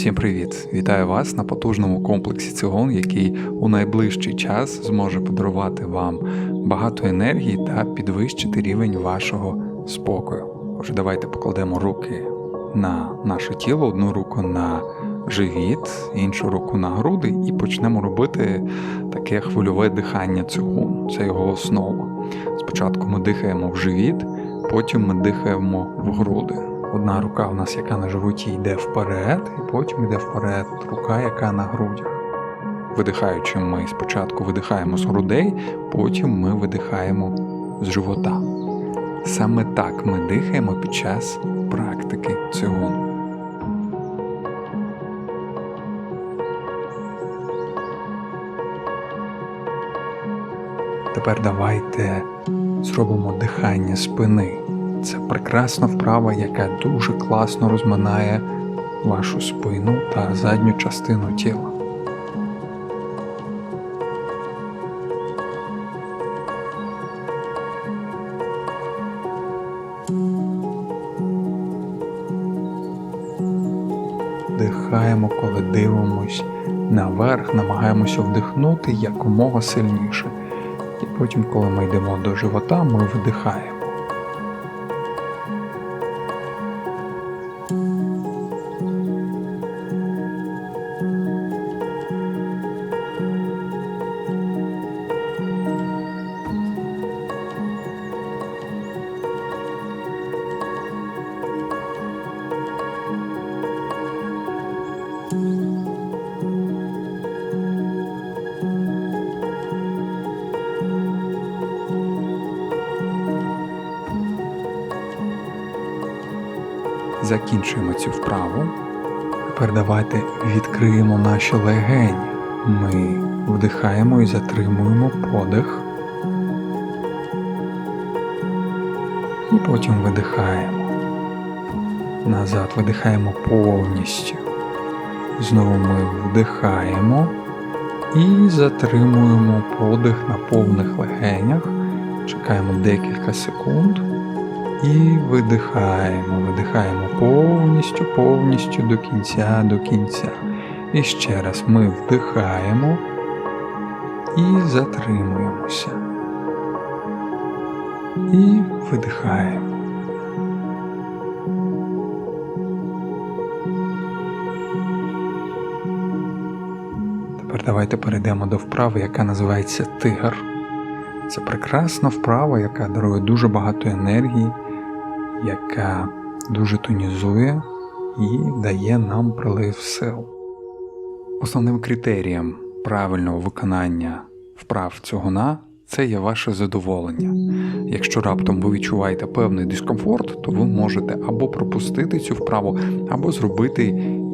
Всім привіт! Вітаю вас на потужному комплексі цигун, який у найближчий час зможе подарувати вам багато енергії та підвищити рівень вашого спокою. Отже, давайте покладемо руки на наше тіло, одну руку на живіт, іншу руку на груди, і почнемо робити таке хвильове дихання цигун. Це його основа. Спочатку ми дихаємо в живіт, потім ми дихаємо в груди. Одна рука у нас, яка на животі, йде вперед, і потім йде вперед рука, яка на грудях. Видихаючи, ми спочатку видихаємо з грудей, потім ми видихаємо з живота. Саме так ми дихаємо під час практики цигун. Тепер давайте зробимо дихання спини. Це прекрасна вправа, яка дуже класно розминає вашу спину та задню частину тіла. Вдихаємо, коли дивимось наверх, намагаємося вдихнути якомога сильніше. І потім, коли ми йдемо до живота, ми видихаємо. Закінчуємо цю вправу. Тепер давайте відкриємо наші легені. Ми вдихаємо і затримуємо подих. І потім видихаємо. Назад видихаємо повністю. Знову ми вдихаємо і затримуємо подих на повних легенях. Чекаємо декілька секунд. І видихаємо, видихаємо повністю, повністю до кінця, до кінця. І ще раз ми вдихаємо і затримуємося. І видихаємо. Тепер давайте перейдемо до вправи, яка називається тигр. Це прекрасна вправа, яка дарує дуже багато енергії, яка дуже тонізує і дає нам прилив сил. Основним критерієм правильного виконання вправ цього це є ваше задоволення. Якщо раптом ви відчуваєте певний дискомфорт, то ви можете або пропустити цю вправу, або зробити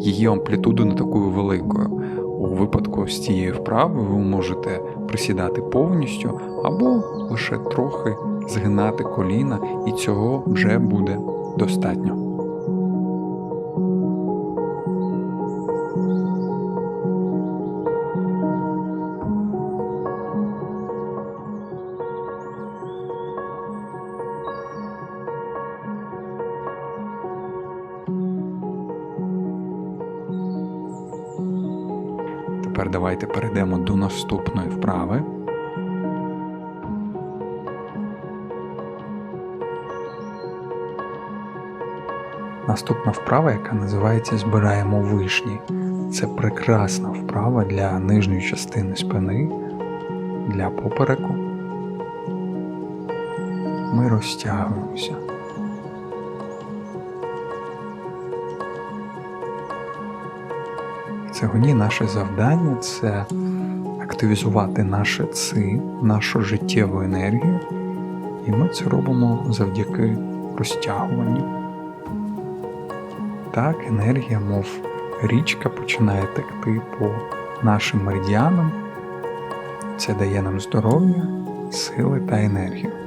її амплітуду не такою великою. У випадку з цієї вправи ви можете присідати повністю або лише трохи згинати коліна, і цього вже буде достатньо. Тепер давайте перейдемо до наступної вправи. Наступна вправа, яка називається Збираємо вишні. Це прекрасна вправа для нижньої частини спини, для попереку. Ми розтягуємося. Сьогодні наше завдання це активізувати наше ци, нашу життєву енергію, і ми це робимо завдяки розтягуванню. Так, енергія, мов річка, починає текти по нашим меридіанам. Це дає нам здоров'я, сили та енергію.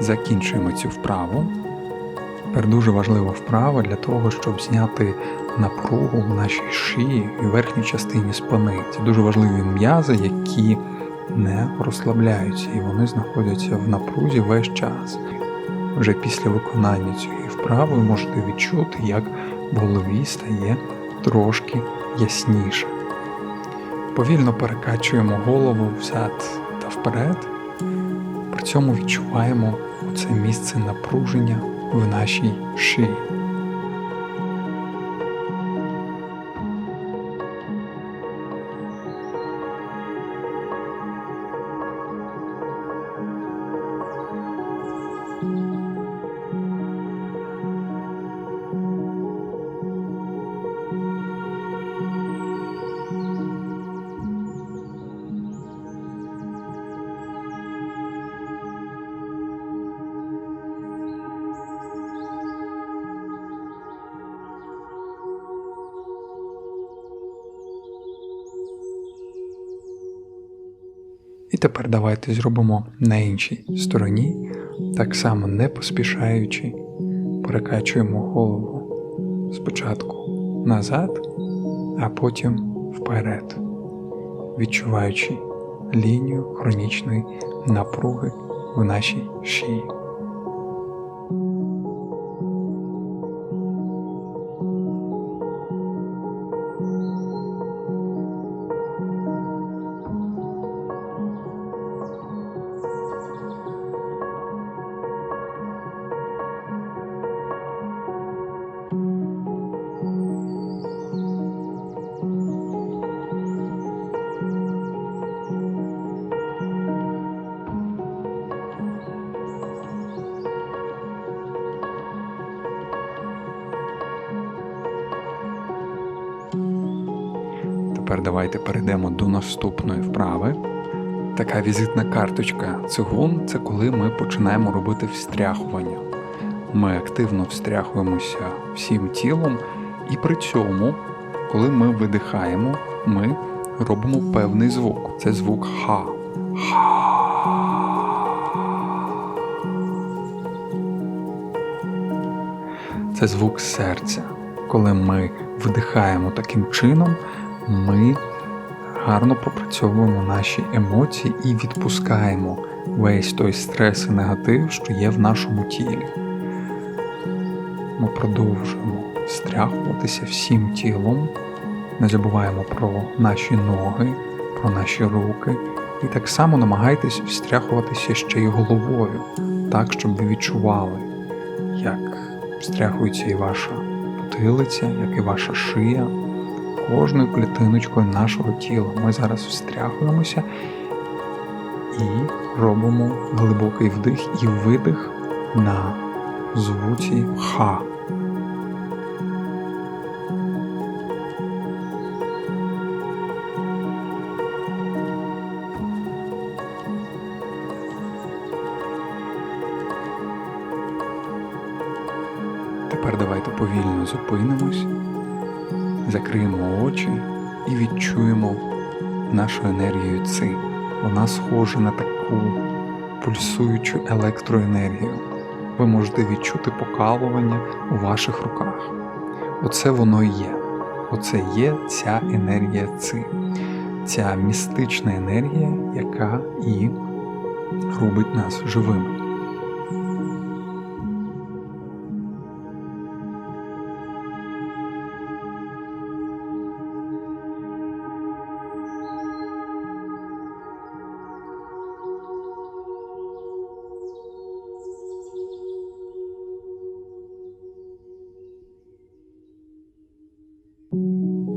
Закінчуємо цю вправу. Тепер дуже важлива вправа для того, щоб зняти напругу в нашій шиї і верхній частині спини. Це дуже важливі м'язи, які не розслабляються і вони знаходяться в напрузі весь час. Вже після виконання цієї вправи ви можете відчути, як в голові стає трошки ясніше. Повільно перекачуємо голову взад та вперед, при цьому відчуваємо це місце напруження в нашій шиї. І тепер давайте зробимо на іншій стороні, так само не поспішаючи, перекачуємо голову спочатку назад, а потім вперед, відчуваючи лінію хронічної напруги в нашій шиї. Тепер давайте перейдемо до наступної вправи. Така візитна карточка цигун це коли ми починаємо робити встряхування. Ми активно встряхуємося всім тілом, і при цьому, коли ми видихаємо, ми робимо певний звук. Це звук ха. Це звук серця. Коли ми вдихаємо таким чином, ми гарно пропрацьовуємо наші емоції і відпускаємо весь той стрес і негатив, що є в нашому тілі. Ми продовжуємо стряхуватися всім тілом, не забуваємо про наші ноги, про наші руки. І так само намагайтесь встряхуватися ще й головою, так, щоб ви відчували, як встряхується і ваша потилиця, як і ваша шия кожною клітиночкою нашого тіла. Ми зараз встряхуємося і робимо глибокий вдих і видих на звуці Х. Тепер давайте повільно зупинимось закриємо очі і відчуємо нашу енергію ци. Вона схожа на таку пульсуючу електроенергію. Ви можете відчути покалування у ваших руках. Оце воно і є. Оце є ця енергія ци, ця містична енергія, яка і робить нас живими.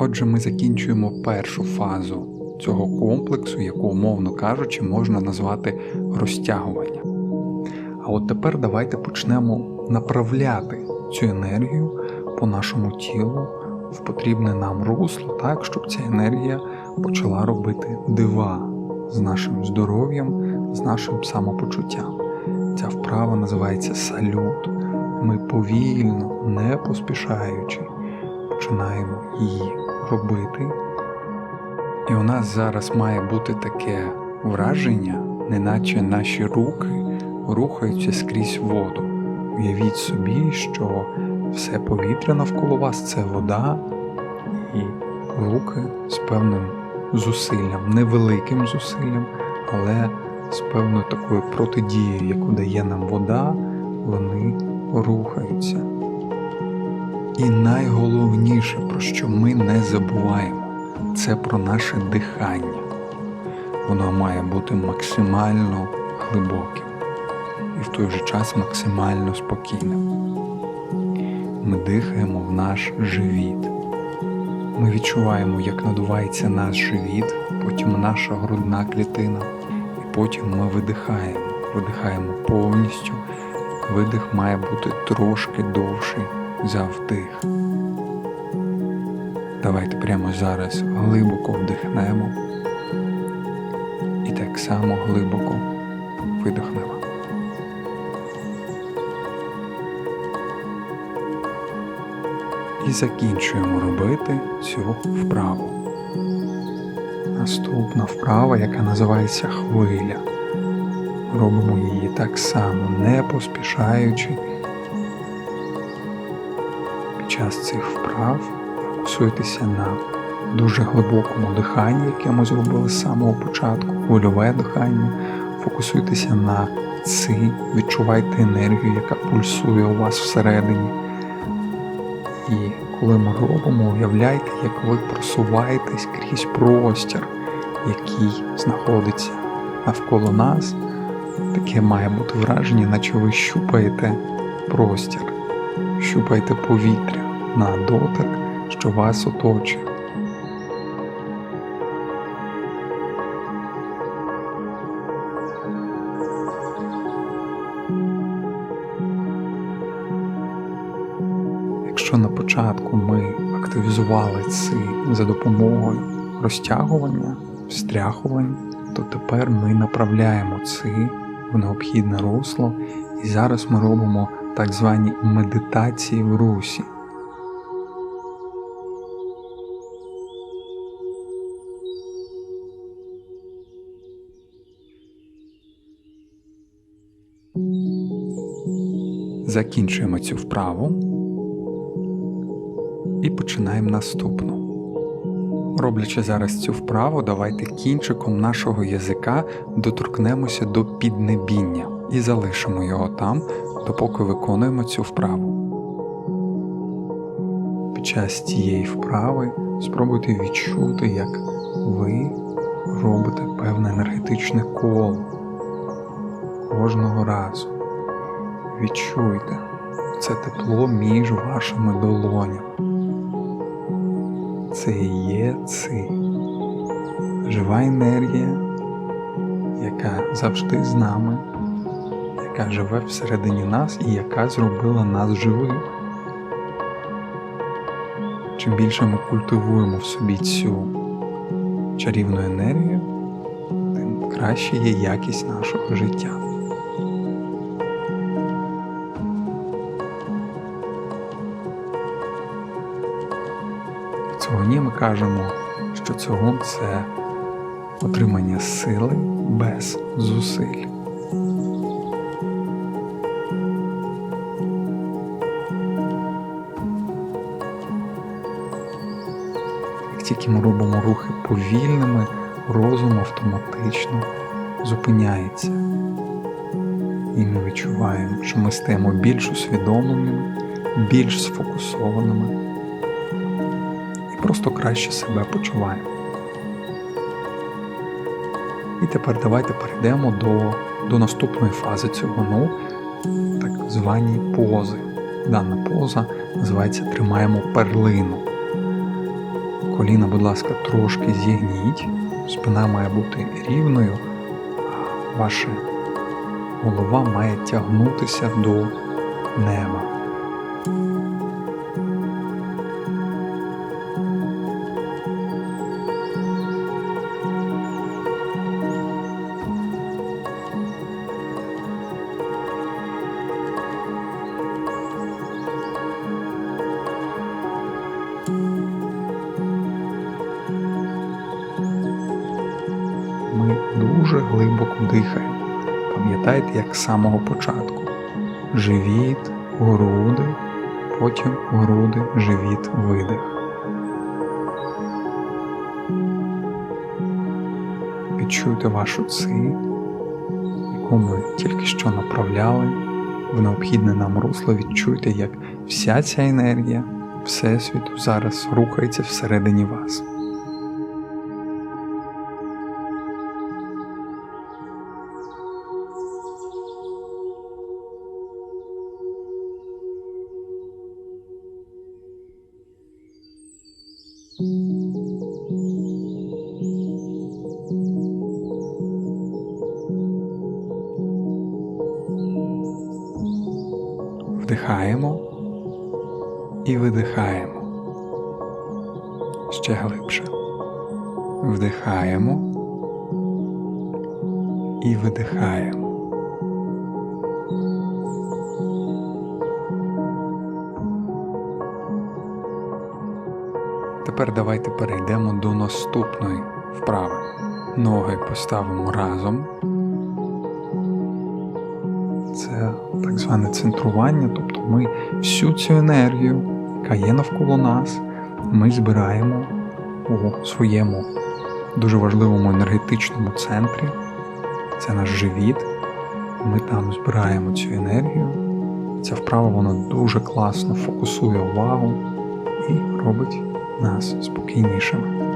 Отже, ми закінчуємо першу фазу цього комплексу, яку, умовно кажучи, можна назвати розтягування. А от тепер давайте почнемо направляти цю енергію по нашому тілу в потрібне нам русло, так, щоб ця енергія почала робити дива з нашим здоров'ям, з нашим самопочуттям. Ця вправа називається салют. Ми повільно, не поспішаючи, починаємо її робити. І у нас зараз має бути таке враження, неначе наші руки рухаються скрізь воду. Уявіть собі, що все повітря навколо вас це вода, і руки з певним зусиллям, невеликим зусиллям, але з певною такою протидією, яку дає нам вода, вони рухаються. І найголовніше, про що ми не забуваємо, це про наше дихання. Воно має бути максимально глибоким і в той же час максимально спокійним. Ми дихаємо в наш живіт. Ми відчуваємо, як надувається наш живіт, потім наша грудна клітина, і потім ми видихаємо. Видихаємо повністю. Видих має бути трошки довший за вдих. Давайте прямо зараз глибоко вдихнемо і так само глибоко видихнемо. І закінчуємо робити цю вправу. Наступна вправа, яка називається хвиля. Робимо її так само, не поспішаючи. Час цих вправ фокусуйтеся на дуже глибокому диханні, яке ми зробили з самого початку, хвильове дихання. Фокусуйтеся на ци, відчувайте енергію, яка пульсує у вас всередині. І коли ми робимо, уявляйте, як ви просуваєтесь крізь простір, який знаходиться навколо нас. Таке має бути враження, наче ви щупаєте простір, щупаєте повітря на дотик, що вас оточує. Якщо на початку ми активізували ці за допомогою розтягування, встряхувань, то тепер ми направляємо ци в необхідне русло, і зараз ми робимо так звані медитації в русі. Закінчуємо цю вправу і починаємо наступну. Роблячи зараз цю вправу, давайте кінчиком нашого язика доторкнемося до піднебіння і залишимо його там, допоки виконуємо цю вправу. Під час цієї вправи спробуйте відчути, як ви робите певне енергетичне коло кожного разу. Відчуйте це тепло між вашими долонями. Це і є ци. Жива енергія, яка завжди з нами, яка живе всередині нас і яка зробила нас живих. Чим більше ми культивуємо в собі цю чарівну енергію, тим краще є якість нашого життя. Кажемо, що цього це отримання сили без зусиль. Як тільки ми робимо рухи повільними, розум автоматично зупиняється. І ми відчуваємо, що ми стаємо більш усвідомленими, більш сфокусованими просто краще себе почуваємо. І тепер давайте перейдемо до, до наступної фази цього ну, так звані пози. Дана поза називається Тримаємо перлину. Коліна, будь ласка, трошки зігніть, спина має бути рівною, а ваша голова має тягнутися до неба. Пам'ятайте, як з самого початку. Живіт, груди, потім груди, живіт, видих. Відчуйте вашу ци, яку ми тільки що направляли в необхідне нам русло. Відчуйте, як вся ця енергія Всесвіту зараз рухається всередині вас. Вдихаємо і видихаємо. Тепер давайте перейдемо до наступної вправи. Ноги поставимо разом. Це так зване центрування, тобто ми всю цю енергію, яка є навколо нас, ми збираємо у своєму дуже важливому енергетичному центрі. Це наш живіт. Ми там збираємо цю енергію. Ця вправа вона дуже класно фокусує увагу і робить нас спокійнішими.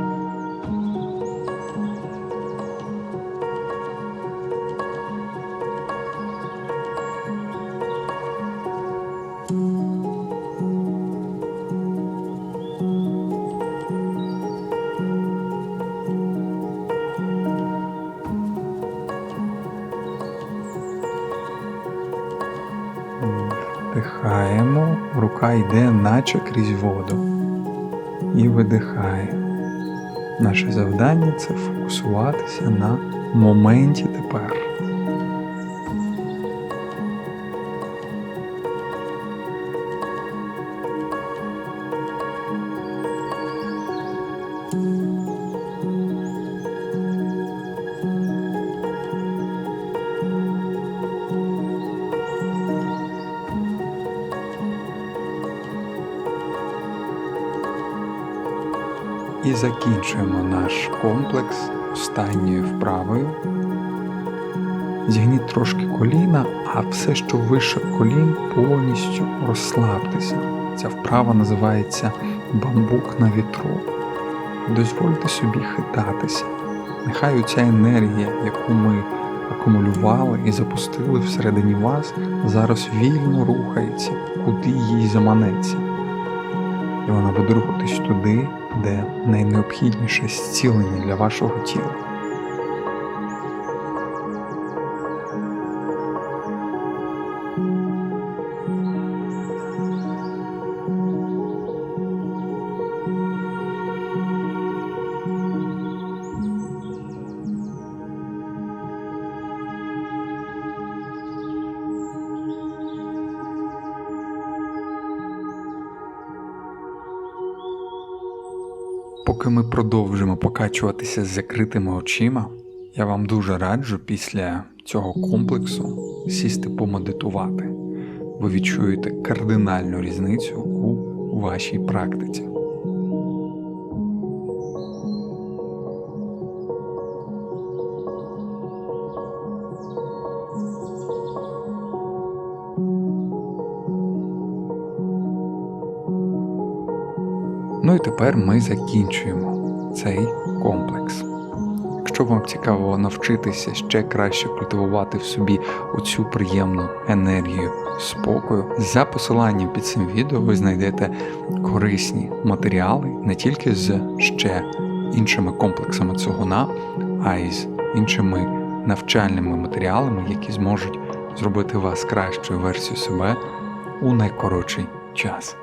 Йде, крізь воду. І видихає. Наше завдання це фокусуватися на моменті закінчуємо наш комплекс останньою вправою. Зігніть трошки коліна, а все, що вище колін, повністю розслабтеся. Ця вправа називається бамбук на вітру. Дозвольте собі хитатися. Нехай оця енергія, яку ми акумулювали і запустили всередині вас, зараз вільно рухається, куди їй заманеться. І вона буде рухатись туди, де найнеобхідніше зцілення для вашого тіла. Поки ми продовжимо покачуватися з закритими очима, я вам дуже раджу після цього комплексу сісти помедитувати. Ви відчуєте кардинальну різницю у вашій практиці. Ну і тепер ми закінчуємо цей комплекс. Якщо вам цікаво навчитися ще краще культивувати в собі оцю приємну енергію спокою, за посиланням під цим відео ви знайдете корисні матеріали не тільки з ще іншими комплексами цигуна, а й з іншими навчальними матеріалами, які зможуть зробити вас кращою версією себе у найкоротший час.